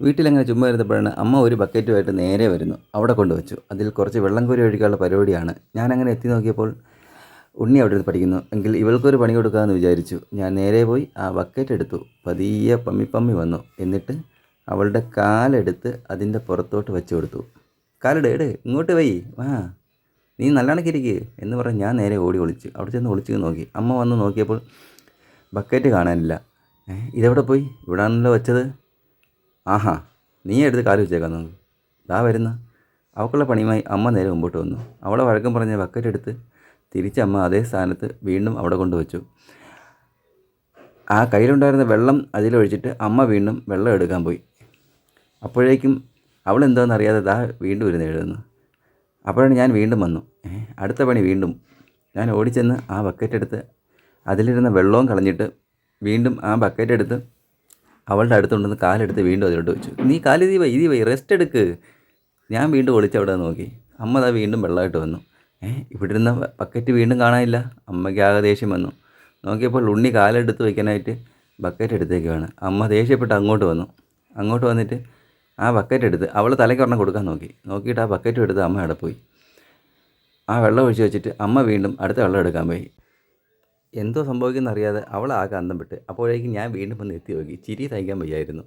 വീട്ടിലങ്ങനെ ചുമ്മാ ഇരുന്നപ്പോഴാണ് അമ്മ ഒരു ബക്കറ്റുമായിട്ട് നേരെ വരുന്നു. അവിടെ കൊണ്ടുവച്ചു. അതിൽ കുറച്ച് വെള്ളം കോരി ഒഴിക്കാനുള്ള പരിപാടിയാണ്. ഞാനങ്ങനെ എത്തി നോക്കിയപ്പോൾ ഉണ്ണി അവിടെ ഇരുന്ന് പഠിക്കുന്നു. എങ്കിൽ ഇവൾക്കൊരു പണി കൊടുക്കാമെന്ന് വിചാരിച്ചു. ഞാൻ നേരെ പോയി ആ ബക്കറ്റ് എടുത്തു. പതിയെ പമ്മി പമ്മി വന്നു. എന്നിട്ട് അവളുടെ കാലെടുത്ത് അതിന്റെ പുറത്തോട്ട് വെച്ചു കൊടുത്തു. കാലെട് എട് ഇങ്ങോട്ട് വൈ. വാ. നീ നല്ലണക്കിരിക്കുക എന്ന് പറഞ്ഞ് ഞാൻ നേരെ ഓടി ഒളിച്ചു. അവിടെ ചെന്ന് ഒളിച്ചു നോക്കി. അമ്മ വന്ന് നോക്കിയപ്പോൾ ബക്കറ്റ് കാണാനില്ല. ഇതെവിടെ പോയി? ഇവിടാണല്ലോ വെച്ചത്. ആഹാ നീ എടുത്ത് കാൽ വെച്ചേക്കാൻ നോക്ക് ദാ വരുന്ന. അവൾക്കുള്ള പണിയുമായി അമ്മ നേരെ മുമ്പോട്ട് വന്നു. അവളെ വഴക്കം പറഞ്ഞ ബക്കറ്റ് എടുത്ത് തിരിച്ച് അമ്മ അതേ സ്ഥാനത്ത് വീണ്ടും അവിടെ കൊണ്ടുവച്ചു. ആ കയ്യിലുണ്ടായിരുന്ന വെള്ളം അതിലൊഴിച്ചിട്ട് അമ്മ വീണ്ടും വെള്ളം എടുക്കാൻ പോയി. അപ്പോഴേക്കും അവൾ എന്താണെന്ന് അറിയാതെ ദാ വീണ്ടും ഇരുന്ന് എഴുതുന്നു. അപ്പോഴാണ് ഞാൻ വീണ്ടും വന്നു. അടുത്ത പണി വീണ്ടും. ഞാൻ ഓടിച്ചെന്ന് ആ ബക്കറ്റ് എടുത്ത് അതിലിരുന്ന വെള്ളവും കളഞ്ഞിട്ട് വീണ്ടും ആ ബക്കറ്റ് എടുത്ത് അവളുടെ അടുത്തുണ്ടെന്ന് കാലെടുത്ത് വീണ്ടും അതിലോട്ട് വെച്ചു. നീ കാൽ ഇതി വൈ ഇതി വൈ റെസ്റ്റ് എടുക്ക്. ഞാൻ വീണ്ടും ഒളിച്ച് അവിടെ നോക്കി. അമ്മ അതാ വീണ്ടും വെള്ളമായിട്ട് വന്നു. ഏ ഇവിടെ ഇരുന്ന ബക്കറ്റ് വീണ്ടും കാണാനില്ല. അമ്മയ്ക്ക് ആകെ ദേഷ്യം വന്നു. നോക്കിയപ്പോൾ ഉണ്ണി കാലെടുത്ത് വയ്ക്കാനായിട്ട് ബക്കറ്റ് എടുത്തേക്കുവാണ് അമ്മ ദേഷ്യപ്പെട്ട് അങ്ങോട്ട് വന്നു. അങ്ങോട്ട് വന്നിട്ട് ആ ബക്കറ്റ് എടുത്ത് അവൾ തലയ്ക്ക് ഒരെണ്ണം കൊടുക്കാൻ നോക്കി. നോക്കിയിട്ട് ആ ബക്കറ്റും എടുത്ത് അമ്മ അവിടെ പോയി. ആ വെള്ളം ഒഴിച്ച് വെച്ചിട്ട് അമ്മ വീണ്ടും അടുത്ത വെള്ളം എടുക്കാൻ പോയി. എന്തോ സംഭവിക്കുന്ന അറിയാതെ അവൾ ആകെ അന്തം വിട്ട് അപ്പോഴേക്കും ഞാൻ വീണ്ടും വന്ന് എത്തി നോക്കി. ചിരി തയ്ക്കാൻ വയ്യായിരുന്നു.